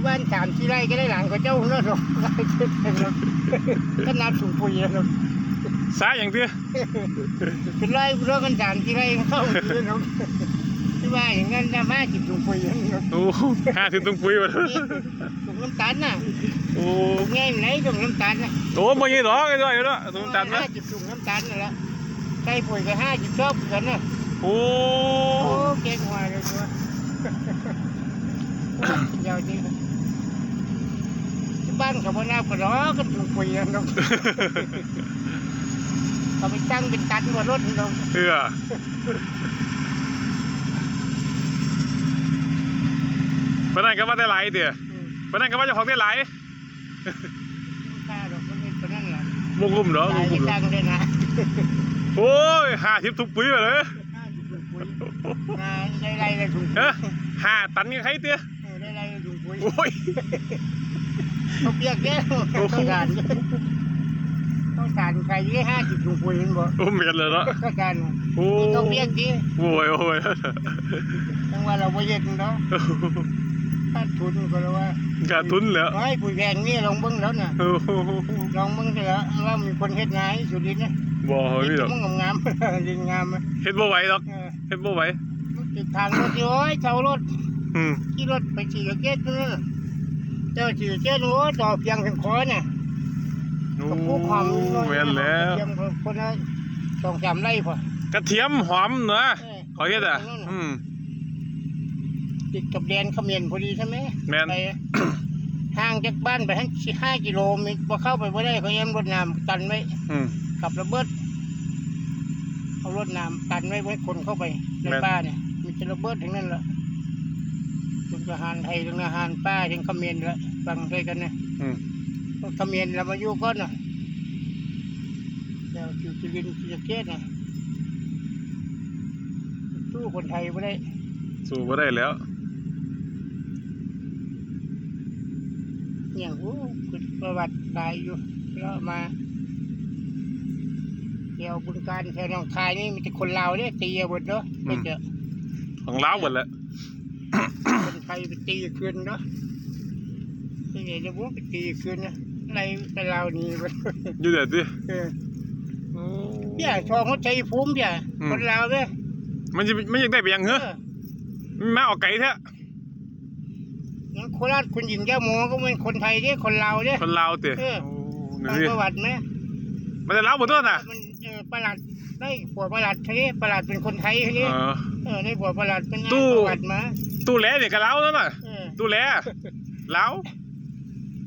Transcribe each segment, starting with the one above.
อยู่บ้านสามที่ไร่ก็ได้หลังกับเจ้าเนาะหรอกก็นับสูงปุ๋ยแล้วสาอย่างเตี้ยเป็นไร่เรื่องกันสามที่ไร่เข้าอยู่เนาะที่ว่าอย่างนั้นนะมาจิบสูงปุ๋ยเนาะโอ้ห้าถึงตุ้งปุ๋ยมาถุงน้ำตาลน่ะโอ้ถุงไงไหนถุงน้ำตาลน่ะโหบ่ยี่ดอกไอ้ด้วยอยู่เนาะตุ้งตันนะห้าจิบถุงน้ำตาลนั่นแหละใส่ปุ๋ยก็ห้าจิบชอบกันน่ะโอ้โอ้เก่งกว่าเลยตัว เดี๋ยวนี้ที่บ้านเขาบ่น่าปลอกันถุงปุ๋ยเนาะเขาไปตั้งเป็นตันบนรถเนาะเออปานนั้นก็ว่าได้หลายเตี้ยปานนั้นก็ว่าเจ้าของได้หลายค่าดอกมันเป็นคนนั้นแหละบ่คุ้มเนาะบ่ตายคุ้มไปเนาะตั้งด้วยนะโอ้ยห้าสิบทุกปุ๋ยมาเลยห้าสิบถุงปุ๋ยนะได้ไรเลยถุงปุ๋เฮ้ยยห้าตันยังใครเตี้ย โอ้ยเขาเปียกแก้วโอ้โหเขาสารเขาสารใครได้ห้าสิบถุงปุ๋ยเห็นบ่โอ้เมียนเลยเนาะเขาสารโอ้เขาเปียกดิโอ้ยโอ้ยทั้งว่าเราไม่เย็นเนาะขาดทุนก็แล้วว่าขาดทุนแล้วไอ้ปุ๋ยแพงนี่ลองเบิ้งแล้วน่ะโอ้โหลองเบิ้งเถอะว่ามีคนเฮ็ดงานสุดดินะบ่เฮ้ยดอกมันงามๆดินงามไหมเฮ็ดบ่ไหวดอกเออเฮ็ดบ่ไหวมันติดทางรถอยู่โอ้ยเช่ารถ อืมขี่รถไปขี่กับเจ๊ตัวนั้นเจ้าขี่เจ๊โอ้ต่อเพียงถึงคอเนี่ยโอ้กับผู้ความแม่นแล้วเพียงคนละสองสามไร่พอกระเทียมหอมเนาะเออขอเฮ็ดอะ อืมติดกับแดนเขมรพอดีใช่ไหมแม่นไปห่างจากบ้านไปทั้งห้ากิโลเมตรพอเข้าไปไม่ได้เขาเอ็มรถน้ำตันไว้อืมกับระเบิดเอารถน้ำตันไว้ไว้คนเข้าไปในแม่นป่าเนี่ยมีจะระเบิดทั้งนั้นแหละ ทั้งทหารไทยทั้งทหารป้าทั้งเขมรละฟังด้วยกันนะอืมพวกเขมรเรามาอยู่ก่อนนะเดี๋ยวจุจิลินจิเกตนะสู้คนไทยไม่ได้สู้บ่ได้แล้วอย่างโอ้คือประวัติตายอยู่แล้วมาเที่ยวบึงการแถวหนองคายนี่มีแต่คนลาวเนี่ยตีเอาหมดเนาะไม่เจอของลาวหมดแล้ว คนไทยไปตีคืนเนาะนี่ไงจะพูดไปตีคืนนะอะไรแต่ลาวนี่ไปอยู่เด็ดดิเออโอ้เนี่ยชองเขาใจภูมิเนี่ยอืมคนลาวเนี่ยมันจะไม่อยากได้ไปยังเหรอมาเอาไก่แท้งั้นโคราชคุณหญิงแก้วโมก็เป็นคนไทยเนี่ยคนลาวเนี่ยคนลาวเตะเออโอ้ฟันี่งสิประวัติไหมมันจะลาวหมดตัวน่ะมันเออประหลัดได้ผัวประหลัดทีนี้ประหลัดเป็นคนไทยทีเอนี้อเออได้ผัวประหลัดเป็นตู้ประวัติมา ตู้แหลเนี่ยก็ลาวแล้วน่ะเออตู้แหลลาว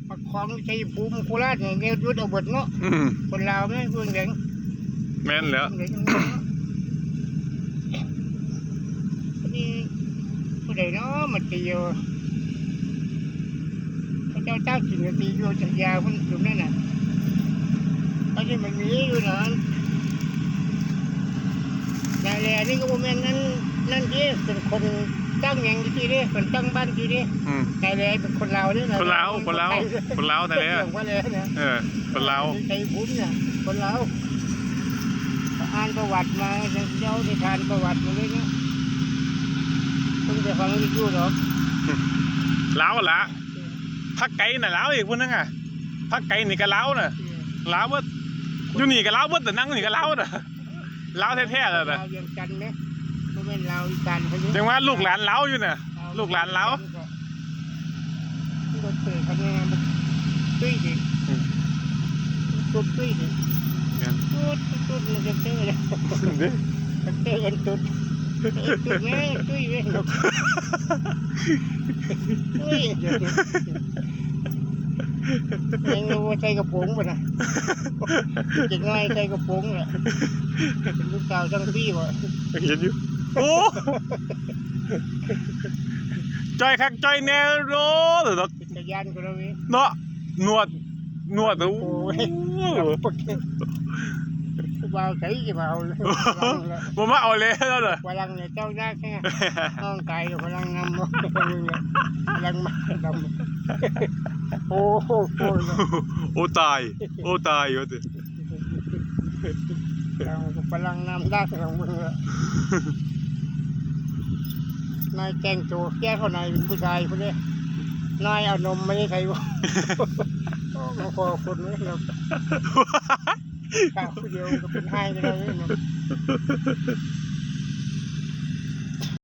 ประคองชัยภูมิโคราชเนี่ยเงี้ยยุดเอาเบดเนาะอืมคนลาวไม่เพื่อนเหลงแม่นแล้วเด็กนี่ผู้ใดเนาะมาตีอยู่พระเจ้าเจ้าสิงห์ตีอยู่จักรยาพุ่นอยู่นั่นน่ะตอนนี้มันมีอยู่นะนายแลนี่ก็บ่แม่นนั่นนั่นที่เป็นคน ตั้งหยังที่นี่เป็นตั้งบ้านที่นี่อืมนายแลเป็นคนลาวนี่นะคนลาวคนลาวคนลาวแต่แหลเรื่องว่าแล้วนะเออคนลาวใจภูมิเนี่ยคนลาวอ่านประวัติมาเจ้าได้ทานประวัติมาเลยเนี่ยเพิ่งจะฟังวิทยุหรอกลาวละพักไก่น่ะลาวอีกพุ่นนึงอะพักไก่นี่ก็ลาวน่ะลาวเบิดอยู่นี่ก็ลาวเบิดแต่นั่งนี่ก็ลาวน่ะลาวแท้ๆเลยน่ะ ลาวเวียงจันทน์ไหมไม่เป็นลาวอีสานเขาเยอะจังว่าลูกหลานลาวอยู่น่ะ ลูกหลานลาวรถเตะคันนี้มันตุ้ยดิอืมตุ้ยตุ้ยดิเนี่ยตุ้ยตุ้ยมันจะเตะเลยมันเตะกันตุ้ยตุ้ยแม่ตุ้ยแม่ตุ้ยเดี๋ยวๆยังรู้ว่าใส่กระโปรงป่ะนะเด็กน้อยใส่กระโปรงแหละเป็นลูกสาวจังพี่วะเห็นอยู่ โอ้จอยคักจอยแน่โรเนาะจักรยานก็แล้วเว้ยเนาะนวดนวดโอ้โอ้ยปกติผู้บ่าวใส่จะบ่าวเลยพลังละบ่มาเอาเลยแล้วเหรอพลังเนี่ยเจ้าได้แค่น้องไก่พลังนำพลังมาดำโอ้โหโอ้โหโอ้ตายโอ้ตายว่าติพลังนำได้ของมึงละ นายแกงโจแก้เขานายเป็นผู้ชายคนนี้นายเอานมไม่ให้ใครวะโอ้มาพอคนนี้เราข้าวผู้เดียวก็เป็นให้ไม่ได้เลยเนาะ